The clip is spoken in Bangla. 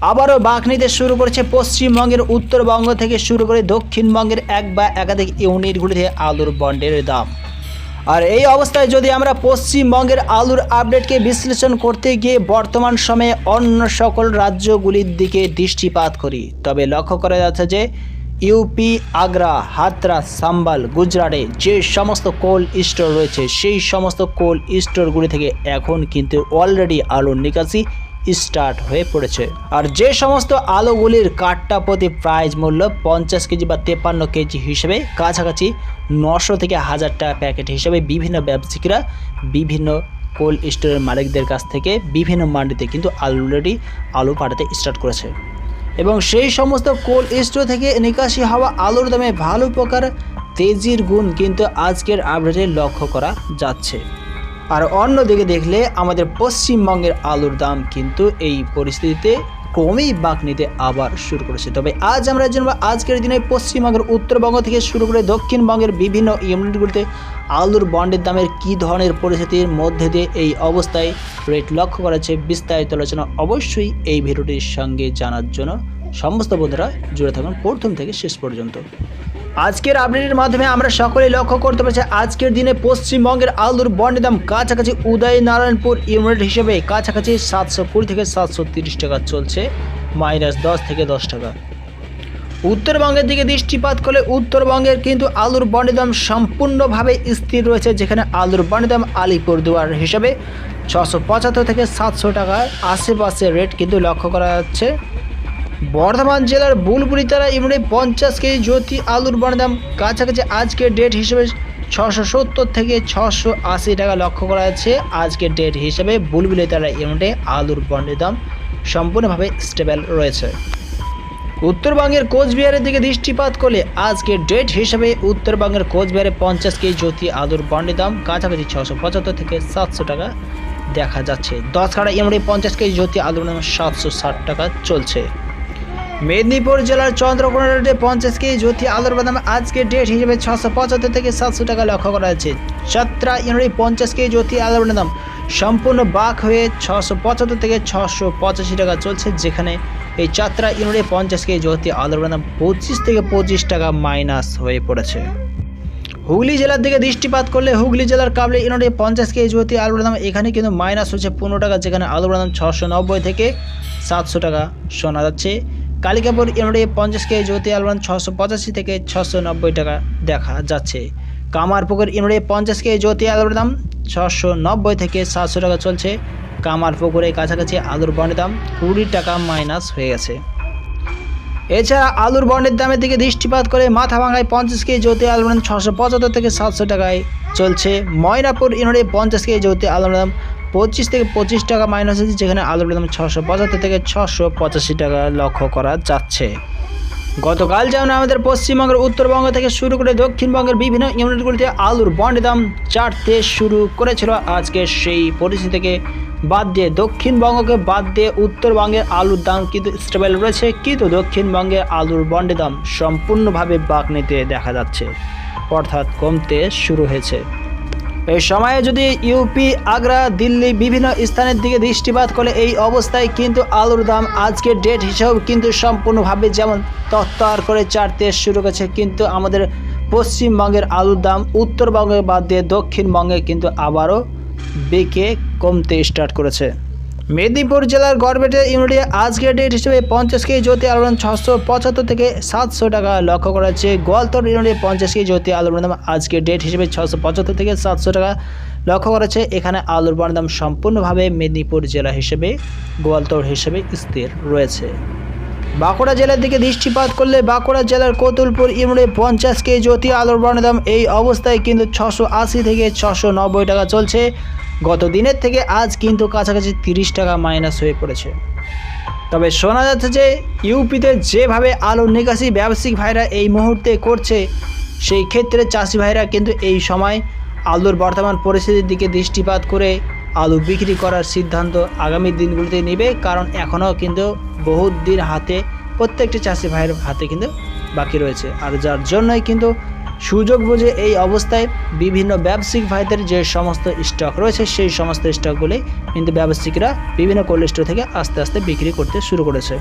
আবারও বাঘ নিতে শুরু করেছে পশ্চিমবঙ্গের উত্তরবঙ্গ থেকে শুরু করে দক্ষিণবঙ্গের এক বা একাধিক ইউনিটগুলিতে আলুর বন্ডের দাম। আর এই অবস্থায় যদি আমরা পশ্চিমবঙ্গের আলুর আপডেটকে বিশ্লেষণ করতে গিয়ে বর্তমান সময়ে অন্য সকল রাজ্যগুলির দিকে দৃষ্টিপাত করি, তবে লক্ষ্য করা যাচ্ছে যে ইউপি, আগ্রা হাতরা সাম্বাল, গুজরাটে যে সমস্ত কোল স্টোর রয়েছে, সেই সমস্ত কোল স্টোরগুলি থেকে এখন কিন্তু অলরেডি আলুর নিকাশি স্টার্ট হয়ে পড়েছে। আর যে সমস্ত আলুগুলির কাঠটা প্রতি প্রাইস মূল্য পঞ্চাশ কেজি বা তেপান্ন কেজি হিসেবে, কাছাকাছি নশো থেকে হাজার টাকা প্যাকেট হিসেবে বিভিন্ন ব্যবসায়িকরা বিভিন্ন কোল্ড স্টোরের মালিকদের কাছ থেকে বিভিন্ন মান্ডিতে কিন্তু অলরেডি আলু পাঠাতে স্টার্ট করেছে। এবং সেই সমস্ত কোল্ড স্টোর থেকে নিকাশি হওয়া আলুর দামে ভালো প্রকার তেজির গুণ কিন্তু আজকের আপডেটে লক্ষ্য করা যাচ্ছে। আর অন্যদিকে দেখলে আমাদের পশ্চিমবঙ্গের আলুর দাম কিন্তু এই পরিস্থিতিতে ক্রমেই বাঁক নিতে আবার শুরু করেছে। তবে আজ আমরা জানব আজকের দিনে পশ্চিমবঙ্গের উত্তরবঙ্গ থেকে শুরু করে দক্ষিণবঙ্গের বিভিন্ন ইউনিটগুলিতে আলুর বন্ডের দামের কী ধরনের পরিস্থিতির মধ্যে দিয়ে এই অবস্থায় রেট লক্ষ্য করেছে বিস্তারিত আলোচনা অবশ্যই এই ভিডিওটির সঙ্গে জানার জন্য সমস্ত বন্ধুরা জুড়ে থাকুন প্রথম থেকে শেষ পর্যন্ত। আজকের আপডেটের মাধ্যমে আমরা সকলেই লক্ষ্য করতে পারছি, আজকের দিনে পশ্চিমবঙ্গের আলুর বন্ডের দাম কাছাকাছি উদয় নারায়ণপুর ইউনিট হিসেবে কাছাকাছি সাতশো কুড়ি থেকে সাতশো তিরিশ টাকা চলছে মাইনাস দশ থেকে দশ টাকা। উত্তরবঙ্গের দিকে দৃষ্টিপাত করলে উত্তরবঙ্গের কিন্তু আলুর বন্ডের দাম সম্পূর্ণভাবে স্থির রয়েছে, যেখানে আলুর বন্ডের দাম আলিপুরদুয়ার হিসেবে ছশো পঁচাত্তর থেকে সাতশো টাকার আশেপাশে রেট কিন্তু লক্ষ্য করা যাচ্ছে। বর্ধমান জেলার বুলবুলিতারা ইউনিটে পঞ্চাশ কেজি জ্যোতি আলুর দাম কাছাকাছি আজকের ডেট হিসেবে ছশো সত্তর থেকে ছশো আশি টাকা লক্ষ্য করা যাচ্ছে। আজকের ডেট হিসেবে বুলবুলিতারা ইউনিটে আলুর বনের দাম সম্পূর্ণভাবে স্টেবল রয়েছে। উত্তরবঙ্গের কোচবিহারের দিকে দৃষ্টিপাত করলে আজকের ডেট হিসেবে উত্তরবঙ্গের কোচবিহারে পঞ্চাশ কেজি জ্যোতি আলুর বন্ডের দাম কাছাকাছি ছশো পঁচাত্তর থেকে সাতশো টাকা দেখা যাচ্ছে। দশ কাটা এমনি পঞ্চাশ কেজি জ্যোতি আলুর দাম সাতশো ষাট টাকা চলছে। মেদিনীপুর জেলার চন্দ্রকোনা রোডে পঞ্চাশ কেজি জ্যোতি আলুর বাদাম আজকে ডেট হিসেবে ছশো পঁচাত্তর থেকে সাতশো টাকা লক্ষ্য করা যাচ্ছে। যাত্রা ইউনিটে পঞ্চাশ কেজি জ্যোতি আলুর বাদাম সম্পূর্ণ বাক হয়ে ছশো পঁচাত্তর থেকে ছশো পঁচাশি টাকা চলছে, যেখানে এই যাত্রা ইউনিটে পঞ্চাশ কেজি জ্যোতি আলুর বাদাম পঁচিশ থেকে পঁচিশ টাকা মাইনাস হয়ে পড়েছে। হুগলি জেলার দিকে দৃষ্টিপাত করলে হুগলি জেলার কাবলে ইউনিটে পঞ্চাশ কেজি জ্যোতি আলুর দাম এখানে কিন্তু মাইনাস হচ্ছে পনেরো টাকা, যেখানে আলুর দাম ছশো নব্বই থেকে সাতশো টাকা শোনা যাচ্ছে। কালিকাপুর ইউনিটে পঞ্চাশ কেজি জ্যোতি আলুর ছশো পঁচাশি থেকে ছশো নব্বই টাকা দেখা যাচ্ছে। কামারপুকুর ইউনিটে পঞ্চাশ কেজি জ্যোতি আলুর দাম ছশো নব্বই থেকে সাতশো টাকা চলছে। কামারপুকুরের কাছাকাছি আলুর বনের দাম কুড়ি টাকা মাইনাস হয়ে গেছে। এছাড়া আলুর বন্ডের দামের দিকে দৃষ্টিপাত করে মাথা ভাঙায় পঞ্চাশ কেজি জ্যোতি আলুর দাম ছশো পঁচাত্তর থেকে সাতশো টাকায় চলছে। ময়নাপুর ইউনিটে পঞ্চাশ কেজি জ্যোতি আলুর দাম পঁচিশ থেকে পঁচিশ টাকা মাইনাস হয়েছে যেখানে আলুর দাম ছশো পঁচাত্তর থেকে ছশো পঁচাশি টাকা লক্ষ্য করা যাচ্ছে। গতকাল যেমন আমাদের পশ্চিমবঙ্গের উত্তরবঙ্গ থেকে শুরু করে দক্ষিণবঙ্গের বিভিন্ন ইউনিটগুলিতে আলুর বন্ডের দাম চাটতে শুরু করেছিল। আজকে সেই পরিস্থিতি থেকে বাদ দিয়ে দক্ষিণবঙ্গকে বাদ দিয়ে উত্তরবঙ্গের আলুর দাম কিন্তু স্টেবল রয়েছে, কিন্তু দক্ষিণবঙ্গের আলুর বন্ডের দাম সম্পূর্ণভাবে বাঁক নিতে দেখা যাচ্ছে, অর্থাৎ কমতে শুরু হয়েছে। এই সময়ে যদি ইউপি, আগ্রা, দিল্লি বিভিন্ন স্থানের দিকে দৃষ্টিপাত করলে এই অবস্থায় কিন্তু আলুর দাম আজকের ডেট হিসাবে কিন্তু সম্পূর্ণভাবে যেমন তত্ত্বার করে চারতে শুরু করেছে, কিন্তু আমাদের পশ্চিমবঙ্গের আলুর দাম উত্তরবঙ্গে বাদ দিয়ে দক্ষিণবঙ্গে কিন্তু আবারও বেঁকে কমতে স্টার্ট করেছে। মেদিনীপুর জেলার গড়বেটে ইউনিটে আজকের ডেট হিসেবে পঞ্চাশ কেজি জ্যোতি দাম ছশো পঁচাত্তর থেকে সাতশো টাকা লক্ষ্য করা যাচ্ছে। গোয়ালতর ইউনিটে পঞ্চাশ কেজি জ্যোতি আলুর দাম আজকের ডেট হিসেবে ছশো পঁচাত্তর থেকে সাতশো টাকা লক্ষ্য করা যাচ্ছে। এখানে আলুর দাম সম্পূর্ণভাবে মেদিনীপুর জেলা হিসেবে, গোয়ালতর হিসেবে স্থির রয়েছে। বাঁকুড়া জেলার দিকে দৃষ্টিপাত করলে বাঁকুড়া জেলার কতুলপুর ইউনিটে পঞ্চাশ কেজি জ্যোতি আলুর দাম এই অবস্থায় কিন্তু ছশো আশি থেকে ছশো নব্বই টাকা চলছে। গত দিনের থেকে আজ কিন্তু কাছাকাছি তিরিশ টাকা মাইনাস হয়ে পড়েছে। তবে শোনা যাচ্ছে যে, ইউপিতে যেভাবে আলুর নিকাশি ব্যবসায়িক ভাইরা এই মুহূর্তে করছে, সেই ক্ষেত্রে চাষি ভাইরা কিন্তু এই সময় আলুর বর্তমান পরিস্থিতির দিকে দৃষ্টিপাত করে আলু বিক্রি করার সিদ্ধান্ত আগামী দিনগুলিতে নেবে, কারণ এখনও কিন্তু বহুত দিন হাতে প্রত্যেকটি চাষি ভাইয়ের হাতে কিন্তু বাকি রয়েছে। আর যার জন্যই কিন্তু সুযোগ বুঝে এই অবস্থায় বিভিন্ন ব্যবসায়িক ভাইদের যে সমস্ত স্টক রয়েছে, সেই সমস্ত স্টকগুলি কিন্তু ব্যবসায়িকরা বিভিন্ন কোল্ড স্টোর থেকে আস্তে আস্তে বিক্রি করতে শুরু করেছে।